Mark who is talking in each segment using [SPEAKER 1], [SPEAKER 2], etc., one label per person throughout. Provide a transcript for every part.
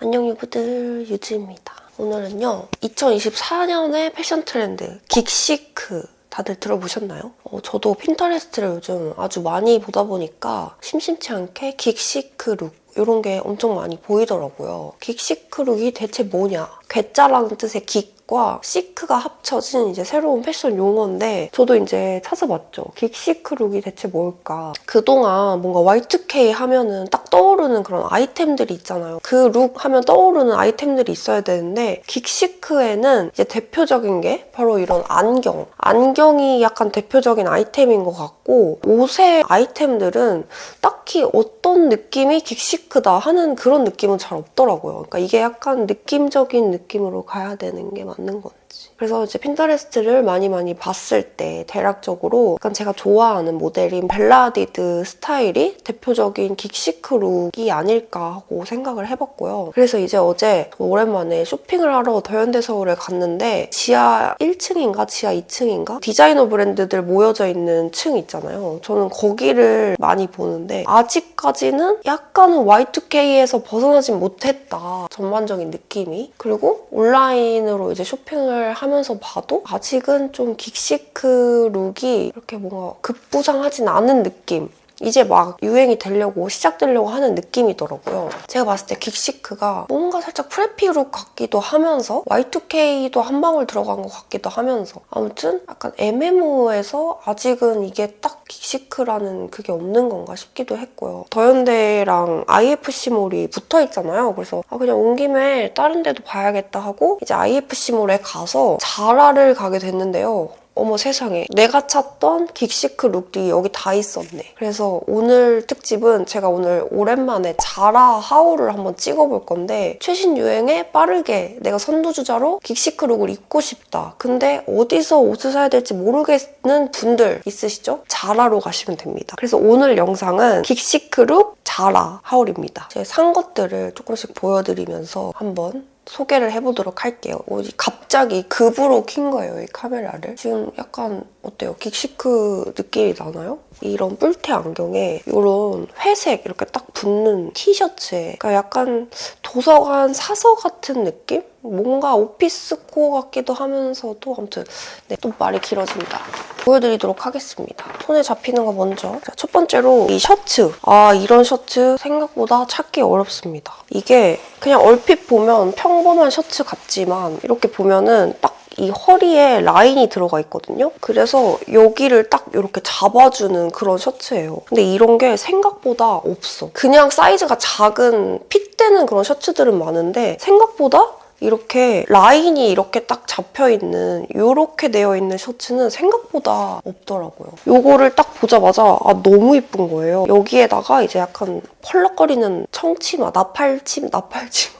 [SPEAKER 1] 안녕 유부들 유지입니다. 오늘은요 2024년의 패션 트렌드 긱시크 다들 들어보셨나요? 어, 저도 핀터레스트를 요즘 아주 많이 보다 보니까 심심치 않게 긱시크 룩 이런 게 엄청 많이 보이더라고요. 긱시크 룩이 대체 뭐냐? 괴짜라는 뜻의 긱과 시크가 합쳐진 이제 새로운 패션 용어인데 저도 이제 찾아봤죠. 긱 시크 룩이 대체 뭘까? 그동안 뭔가 Y2K 하면은 딱 떠오르는 그런 아이템들이 있잖아요. 그 룩 하면 떠오르는 아이템들이 있어야 되는데 긱 시크에는 이제 대표적인 게 바로 이런 안경. 안경이 약간 대표적인 아이템인 것 같고 옷의 아이템들은 딱히 어떤 느낌이 긱 시크다 하는 그런 느낌은 잘 없더라고요. 그러니까 이게 약간 느낌적인 느낌으로 가야 되는 게 맞는 건지. 그래서 이제 핀터레스트를 많이 많이 봤을 때 대략적으로 약간 제가 좋아하는 모델인 벨라디드 스타일이 대표적인 긱시크 룩이 아닐까 하고 생각을 해봤고요. 그래서 이제 어제 오랜만에 쇼핑을 하러 더현대 서울에 갔는데 지하 1층인가 지하 2층인가 디자이너 브랜드들 모여져 있는 층 있잖아요. 저는 거기를 많이 보는데 아직까지는 약간은 Y2K에서 벗어나진 못했다. 전반적인 느낌이. 그리고 온라인으로 이제 쇼핑을 하면서 봐도 아직은 좀 긱시크 룩이 이렇게 뭔가 급부상하진 않은 느낌. 이제 막 유행이 되려고 시작되려고 하는 느낌이더라고요. 제가 봤을 때 긱시크가 뭔가 살짝 프레피 룩 같기도 하면서 Y2K도 한 방울 들어간 것 같기도 하면서 아무튼 약간 MMO에서 아직은 이게 딱 긱시크라는 그게 없는 건가 싶기도 했고요. 더현대랑 IFC몰이 붙어 있잖아요. 그래서 아 그냥 온 김에 다른 데도 봐야겠다 하고 이제 IFC몰에 가서 자라를 가게 됐는데요. 어머 세상에. 내가 찾던 긱시크 룩들이 여기 다 있었네. 그래서 오늘 특집은 제가 오늘 오랜만에 자라 하울을 한번 찍어볼 건데 최신 유행에 빠르게 내가 선두주자로 긱시크 룩을 입고 싶다. 근데 어디서 옷을 사야 될지 모르겠는 분들 있으시죠? 자라로 가시면 됩니다. 그래서 오늘 영상은 긱시크 룩 자라 하울입니다. 제가 산 것들을 조금씩 보여드리면서 한번 소개를 해보도록 할게요. 옷이 갑자기 급으로 킨 거예요, 이 카메라를. 지금 약간 어때요? 긱시크 느낌이 나나요? 이런 뿔테 안경에 이런 회색 이렇게 딱 붙는 티셔츠에 그러니까 약간 도서관 사서 같은 느낌? 뭔가 오피스 코어 같기도 하면서도 아무튼 네, 또 말이 길어진다. 보여드리도록 하겠습니다. 손에 잡히는 거 먼저. 자, 첫 번째로 이 셔츠. 아 이런 셔츠 생각보다 찾기 어렵습니다. 이게 그냥 얼핏 보면 평범한 셔츠 같지만 이렇게 보면은 딱 이 허리에 라인이 들어가 있거든요. 그래서 여기를 딱 이렇게 잡아주는 그런 셔츠예요. 근데 이런 게 생각보다 없어. 그냥 사이즈가 작은 핏되는 그런 셔츠들은 많은데 생각보다 이렇게 라인이 이렇게 딱 잡혀있는 이렇게 되어 있는 셔츠는 생각보다 없더라고요. 요거를 딱 보자마자 아 너무 이쁜 거예요. 여기에다가 이제 약간 펄럭거리는 청치마, 나팔침, 나팔침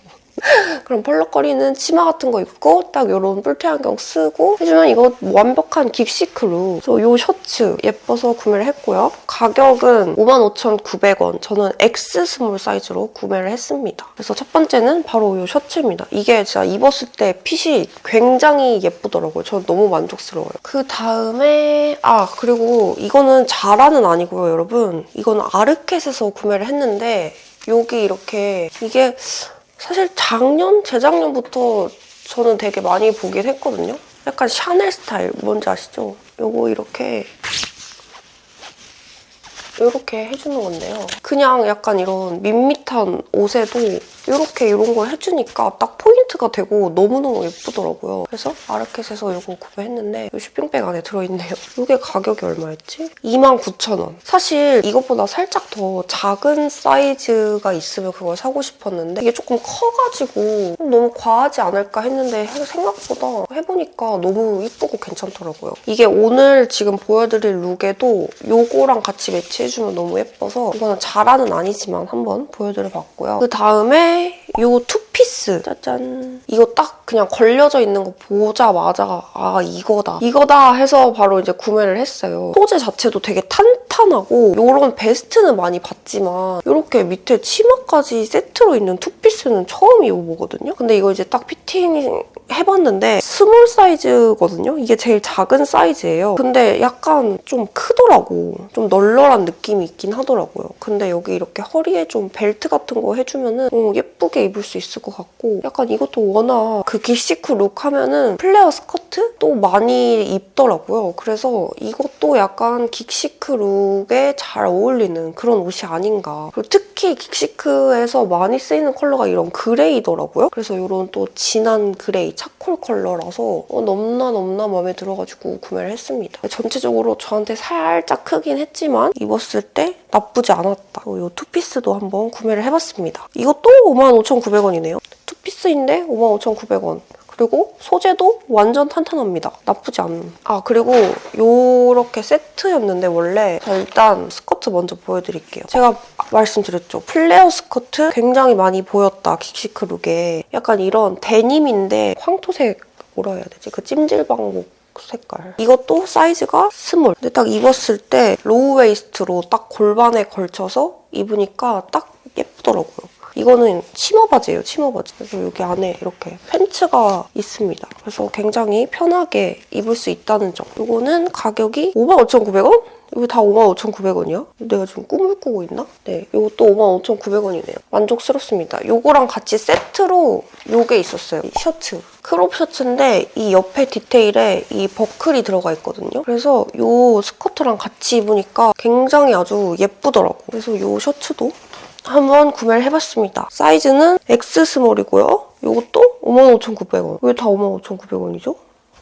[SPEAKER 1] 그런 펄럭거리는 치마 같은 거 입고 딱 이런 뿔테 안경 쓰고 해주면 이거 완벽한 긱시크룩. 그래서 이 셔츠 예뻐서 구매를 했고요. 가격은 55,900원. 저는 X 스몰 사이즈로 구매를 했습니다. 그래서 첫 번째는 바로 이 셔츠입니다. 이게 진짜 입었을 때 핏이 굉장히 예쁘더라고요. 저는 너무 만족스러워요. 그 다음에 아 그리고 이거는 자라는 아니고요, 여러분. 이건 아르켓에서 구매를 했는데 여기 이렇게 이게 사실 작년, 재작년부터 저는 되게 많이 보긴 했거든요. 약간 샤넬 스타일, 뭔지 아시죠? 요거 이렇게 이렇게 해주는 건데요. 그냥 약간 이런 밋밋한 옷에도 이렇게 이런 걸 해주니까 딱 포인트가 되고 너무너무 예쁘더라고요. 그래서 아르켓에서 이거 구매했는데 이 쇼핑백 안에 들어있네요. 이게 가격이 얼마였지? 29,000원. 사실 이것보다 살짝 더 작은 사이즈가 있으면 그걸 사고 싶었는데 이게 조금 커가지고 너무 과하지 않을까 했는데 생각보다 해보니까 너무 이쁘고 괜찮더라고요. 이게 오늘 지금 보여드릴 룩에도 요거랑 같이 매치 해주면 너무 예뻐서 이거는 자라는 아니지만 한번 보여드려 봤고요. 그 다음에 요 투피스. 짜잔. 이거 딱 그냥 걸려져 있는 거 보자마자 아 이거다. 이거다 해서 바로 이제 구매를 했어요. 소재 자체도 되게 탄탄하고 이런 베스트는 많이 봤지만 이렇게 밑에 치마까지 세트로 있는 투피스는 처음 입어보거든요? 근데 이거 이제 딱 피팅 해봤는데 스몰 사이즈거든요. 이게 제일 작은 사이즈예요. 근데 약간 좀 크더라고. 좀 널널한 느낌이 있긴 하더라고요. 근데 여기 이렇게 허리에 좀 벨트 같은 거 해주면은 어, 예쁘게 입을 수 있을 것 같고 약간 이것도 워낙 그 깁시크 룩 하면은 플레어 스커트 또 많이 입더라고요. 그래서 이것도 약간 긱시크 룩에 잘 어울리는 그런 옷이 아닌가. 그리고 특히 긱시크에서 많이 쓰이는 컬러가 이런 그레이더라고요. 그래서 이런 또 진한 그레이, 차콜 컬러라서 어, 넘나 넘나 마음에 들어가지고 구매를 했습니다. 전체적으로 저한테 살짝 크긴 했지만 입었을 때 나쁘지 않았다. 이 투피스도 한번 구매를 해봤습니다. 이것도 55,900원이네요. 투피스인데 55,900원. 그리고 소재도 완전 탄탄합니다. 나쁘지 않은. 아 그리고 요렇게 세트였는데 원래 자, 일단 스커트 먼저 보여드릴게요. 제가 말씀드렸죠. 플레어 스커트 굉장히 많이 보였다. 긱시크 룩에. 약간 이런 데님인데 황토색 뭐라 해야 되지? 그 찜질방복 색깔. 이것도 사이즈가 스몰. 근데 딱 입었을 때 로우 웨이스트로 딱 골반에 걸쳐서 입으니까 딱 예쁘더라고요. 이거는 치마 바지예요, 치마 바지. 그래서 여기 안에 이렇게 팬츠가 있습니다. 그래서 굉장히 편하게 입을 수 있다는 점. 이거는 가격이 55,900원? 이거 다 55,900원이야? 내가 지금 꿈을 꾸고 있나? 네, 이것도 55,900원이네요. 만족스럽습니다. 이거랑 같이 세트로 요게 있었어요. 이 셔츠. 크롭 셔츠인데 이 옆에 디테일에 이 버클이 들어가 있거든요. 그래서 이 스커트랑 같이 입으니까 굉장히 아주 예쁘더라고. 그래서 이 셔츠도 한번 구매를 해봤습니다. 사이즈는 X 스몰이고요. 이것도 55,900원. 왜 다 55,900원이죠?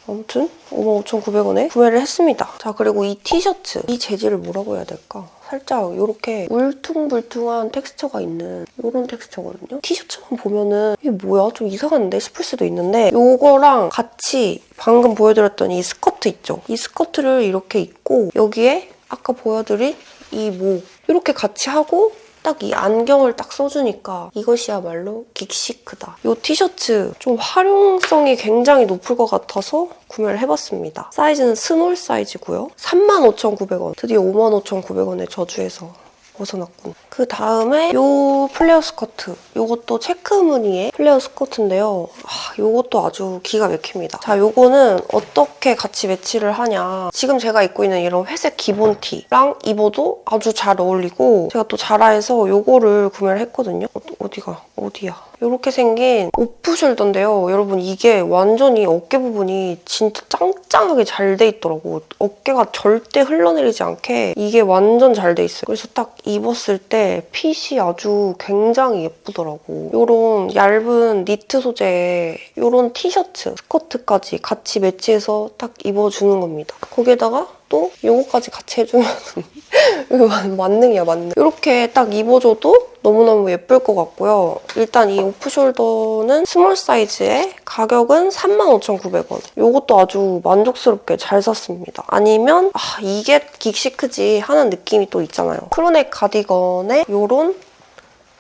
[SPEAKER 1] 아무튼 55,900원에 구매를 했습니다. 자 그리고 이 티셔츠 이 재질을 뭐라고 해야 될까? 살짝 이렇게 울퉁불퉁한 텍스처가 있는 이런 텍스처거든요. 티셔츠만 보면은 이게 뭐야? 좀 이상한데 싶을 수도 있는데 이거랑 같이 방금 보여드렸던 이 스커트 있죠? 이 스커트를 이렇게 입고 여기에 아까 보여드린 이목 이렇게 같이 하고 딱 이 안경을 딱 써주니까 이것이야말로 긱시크다. 이 티셔츠 좀 활용성이 굉장히 높을 것 같아서 구매를 해봤습니다. 사이즈는 스몰 사이즈고요. 35,900원. 드디어 55,900원에 저주에서 벗어났군. 그 다음에 이 플레어 스커트. 이것도 체크 무늬의 플레어 스커트인데요. 아, 이것도 아주 기가 막힙니다. 자, 이거는 어떻게 같이 매치를 하냐. 지금 제가 입고 있는 이런 회색 기본 티랑 입어도 아주 잘 어울리고 제가 또 자라에서 이거를 구매를 했거든요. 어, 어디가? 어디야? 이렇게 생긴 오프숄더인데요. 여러분 이게 완전히 어깨 부분이 진짜 짱짱하게 잘 돼 있더라고. 어깨가 절대 흘러내리지 않게 이게 완전 잘 돼 있어요. 그래서 딱 입었을 때 핏이 아주 굉장히 예쁘더라고. 이런 얇은 니트 소재의 이런 티셔츠, 스커트까지 같이 매치해서 딱 입어주는 겁니다. 거기에다가 또 이거까지 같이 해주면 이거 만능이야 만능. 이렇게 딱 입어줘도 너무너무 예쁠 것 같고요. 일단 이 오프숄더는 스몰 사이즈에 가격은 35,900원. 이것도 아주 만족스럽게 잘 샀습니다. 아니면 아 이게 긱시크지 하는 느낌이 또 있잖아요. 크로넥 가디건에 이런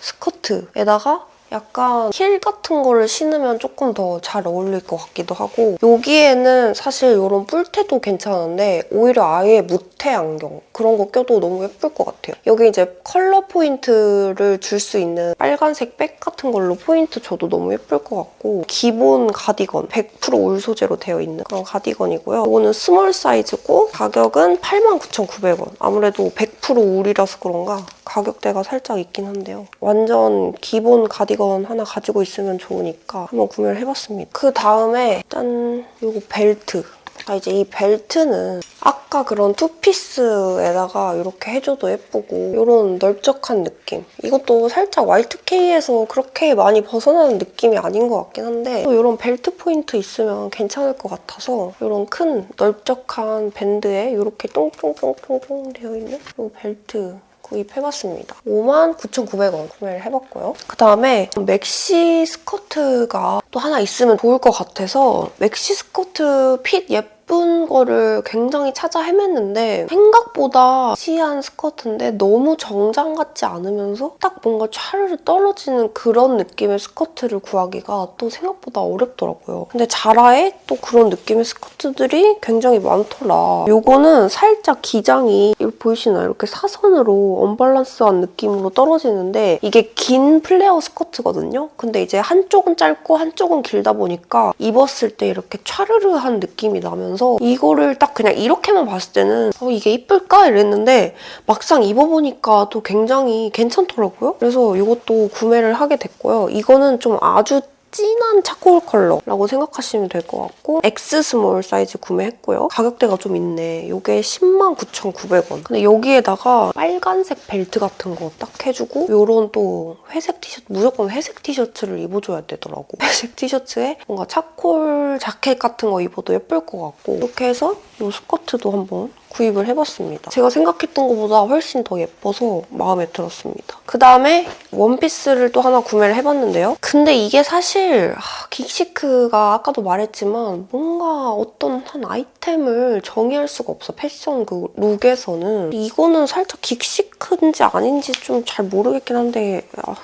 [SPEAKER 1] 스커트에다가 약간 힐 같은 거를 신으면 조금 더 잘 어울릴 것 같기도 하고 여기에는 사실 이런 뿔테도 괜찮은데 오히려 아예 무테 안경 그런 거 껴도 너무 예쁠 것 같아요. 여기 이제 컬러 포인트를 줄 수 있는 빨간색 백 같은 걸로 포인트 줘도 너무 예쁠 것 같고 기본 가디건 100%울 소재로 되어 있는 그런 가디건이고요. 이거는 스몰 사이즈고 가격은 89,900원. 아무래도 100% 울이라서 그런가 가격대가 살짝 있긴 한데요. 완전 기본 가디건 하나 가지고 있으면 좋으니까 한번 구매를 해봤습니다. 그 다음에 짠! 이거 벨트. 아, 이제 이 벨트는 아까 그런 투피스에다가 이렇게 해줘도 예쁘고 이런 넓적한 느낌. 이것도 살짝 Y2K에서 그렇게 많이 벗어나는 느낌이 아닌 것 같긴 한데 또 이런 벨트 포인트 있으면 괜찮을 것 같아서 이런 큰 넓적한 밴드에 이렇게 똥똥똥똥똥 되어 있는 이 벨트 구입해봤습니다. 59,900원 구매를 해봤고요. 그 다음에 맥시 스커트가 또 하나 있으면 좋을 것 같아서 맥시 스커트 핏 예쁜 예쁜 거를 굉장히 찾아 헤맸는데 생각보다 시한 스커트인데 너무 정장 같지 않으면서 딱 뭔가 차르르 떨어지는 그런 느낌의 스커트를 구하기가 또 생각보다 어렵더라고요. 근데 자라에 또 그런 느낌의 스커트들이 굉장히 많더라. 요거는 살짝 기장이 보이시나요? 이렇게 사선으로 언밸런스한 느낌으로 떨어지는데 이게 긴 플레어 스커트거든요. 근데 이제 한쪽은 짧고 한쪽은 길다 보니까 입었을 때 이렇게 차르르한 느낌이 나면서 이거를 딱 그냥 이렇게만 봤을 때는 어, 이게 이쁠까? 이랬는데 막상 입어보니까 또 굉장히 괜찮더라고요. 그래서 이것도 구매를 하게 됐고요. 이거는 좀 아주 진한 차콜 컬러라고 생각하시면 될 것 같고 X 스몰 사이즈 구매했고요. 가격대가 좀 있네. 이게 109,900원. 근데 여기에다가 빨간색 벨트 같은 거 딱 해주고 이런 또 회색 티셔츠, 무조건 회색 티셔츠를 입어줘야 되더라고. 회색 티셔츠에 뭔가 차콜 자켓 같은 거 입어도 예쁠 것 같고 이렇게 해서 이 스커트도 한번 구입을 해봤습니다. 제가 생각했던 것보다 훨씬 더 예뻐서 마음에 들었습니다. 그 다음에 원피스를 또 하나 구매를 해봤는데요. 근데 이게 사실 아, 긱시크가 아까도 말했지만 뭔가 어떤 한 아이템을 정의할 수가 없어. 패션 그 룩에서는. 이거는 살짝 긱시크인지 아닌지 좀 잘 모르겠긴 한데 아,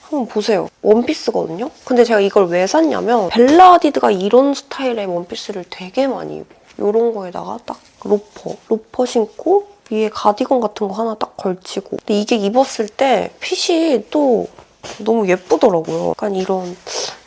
[SPEAKER 1] 한번 보세요. 원피스거든요? 근데 제가 이걸 왜 샀냐면 벨라디드가 이런 스타일의 원피스를 되게 많이 입어. 이런 거에다가 딱 로퍼. 로퍼 신고 위에 가디건 같은 거 하나 딱 걸치고. 근데 이게 입었을 때 핏이 또 너무 예쁘더라고요. 약간 이런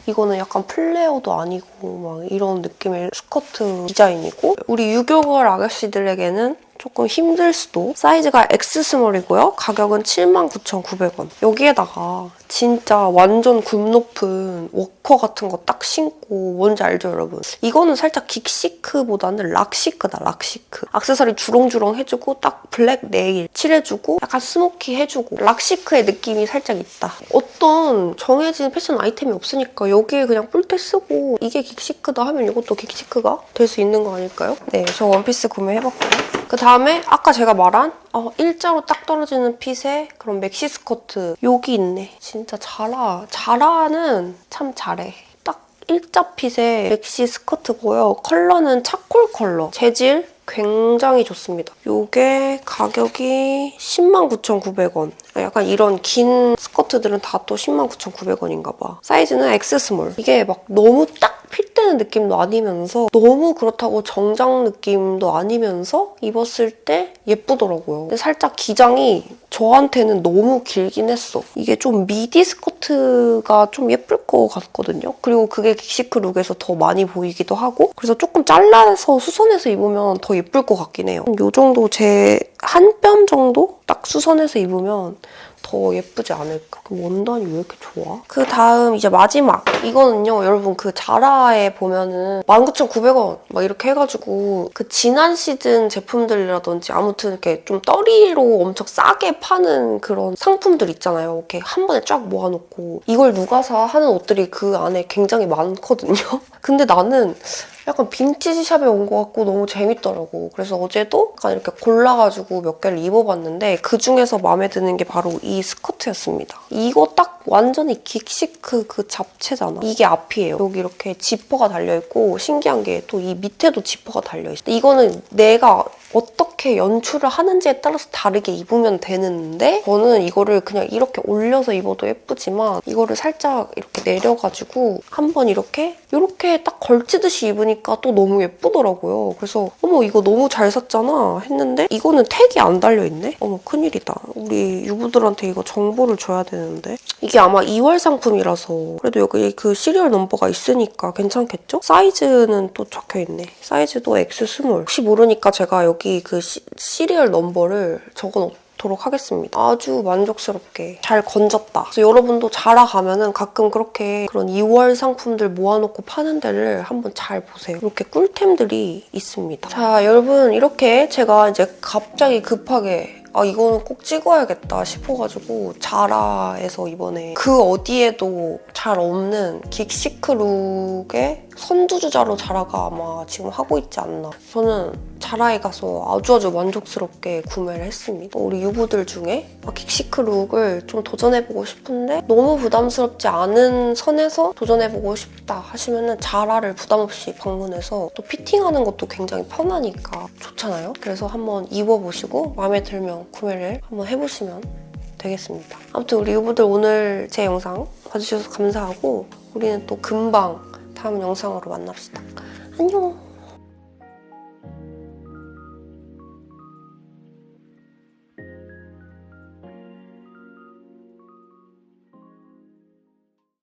[SPEAKER 1] 이거는 약간 플레어도 아니고 막 이런 느낌의 스커트 디자인이고 우리 유교걸 아가씨들에게는 조금 힘들 수도 사이즈가 X 스몰이고요. 가격은 79,900원. 여기에다가 진짜 완전 굽 높은 워커 같은 거 딱 신고 뭔지 알죠 여러분? 이거는 살짝 긱시크보다는 락시크다 락시크. 악세사리 주렁주렁 해주고 딱 블랙 네일 칠해주고 약간 스모키 해주고 락시크의 느낌이 살짝 있다. 어떤 정해진 패션 아이템이 없으니까 여기에 그냥 뿔테 쓰고 이게 긱시크다 하면 이것도 긱시크가 될 수 있는 거 아닐까요? 네, 저 원피스 구매해봤고요. 그 다음에 아까 제가 말한 어, 일자로 딱 떨어지는 핏의 그런 맥시 스커트 여기 있네. 진짜 자라. 자라는 참 잘해. 딱 일자 핏의 맥시 스커트고요. 컬러는 차콜 컬러. 재질 굉장히 좋습니다. 이게 가격이 109,900원. 약간 이런 긴 스커트들은 다 또 109,900원인가 봐. 사이즈는 X 스몰. 이게 막 너무 딱 핏되는 느낌도 아니면서 너무 그렇다고 정장 느낌도 아니면서 입었을 때 예쁘더라고요. 근데 살짝 기장이 저한테는 너무 길긴 했어. 이게 좀 미디 스커트가 좀 예쁠 것 같거든요. 그리고 그게 긱시크 룩에서 더 많이 보이기도 하고 그래서 조금 잘라서 수선해서 입으면 더 예쁠 것 같긴 해요. 이 정도 제 한 뼘 정도 딱 수선해서 입으면 더 예쁘지 않을까? 그 원단이 왜 이렇게 좋아? 그 다음 이제 마지막. 이거는요 여러분 그 자라에 보면은 19,900원 막 이렇게 해가지고 그 지난 시즌 제품들이라든지 아무튼 이렇게 좀 떨이로 엄청 싸게 파는 그런 상품들 있잖아요. 이렇게 한 번에 쫙 모아놓고. 이걸 누가 사? 하는 옷들이 그 안에 굉장히 많거든요. 근데 나는 약간 빈티지 샵에 온 것 같고 너무 재밌더라고. 그래서 어제도 약간 이렇게 골라가지고 몇 개를 입어봤는데 그 중에서 마음에 드는 게 바로 이 스커트였습니다. 이거 딱 완전히 긱시크 그 잡채잖아. 이게 앞이에요. 여기 이렇게 지퍼가 달려있고 신기한 게 또 이 밑에도 지퍼가 달려있어. 이거는 내가 어떻게 연출을 하는지에 따라서 다르게 입으면 되는데 저는 이거를 그냥 이렇게 올려서 입어도 예쁘지만 이거를 살짝 이렇게 내려가지고 한번 이렇게 이렇게 딱 걸치듯이 입으니까 또 너무 예쁘더라고요. 그래서 어머 이거 너무 잘 샀잖아 했는데 이거는 택이 안 달려있네? 어머 큰일이다. 우리 유부들한테 이거 정보를 줘야 되는데 이게 아마 2월 상품이라서 그래도 여기 그 시리얼 넘버가 있으니까 괜찮겠죠? 사이즈는 또 적혀있네. 사이즈도 X 스몰. 혹시 모르니까 제가 여기 그 시, 시리얼 넘버를 적어놓 도록 하겠습니다. 아주 만족스럽게 잘 건졌다. 그래서 여러분도 자라 가면은 가끔 그렇게 그런 2월 상품들 모아놓고 파는 데를 한번 잘 보세요. 이렇게 꿀템들이 있습니다. 자, 여러분 이렇게 제가 이제 갑자기 급하게 아 이거는 꼭 찍어야겠다 싶어가지고 자라에서 이번에 그 어디에도 잘 없는 긱시크 룩의 선두주자로 자라가 아마 지금 하고 있지 않나 저는 자라에 가서 아주 아주 만족스럽게 구매를 했습니다. 우리 유부들 중에 아, 긱시크 룩을 좀 도전해보고 싶은데 너무 부담스럽지 않은 선에서 도전해보고 싶다 하시면은 자라를 부담 없이 방문해서 또 피팅하는 것도 굉장히 편하니까 좋잖아요. 그래서 한번 입어보시고 마음에 들면 구매를 한번 해보시면 되겠습니다. 아무튼 우리 유부들 오늘 제 영상 봐주셔서 감사하고 우리는 또 금방 다음 영상으로 만납시다. 안녕!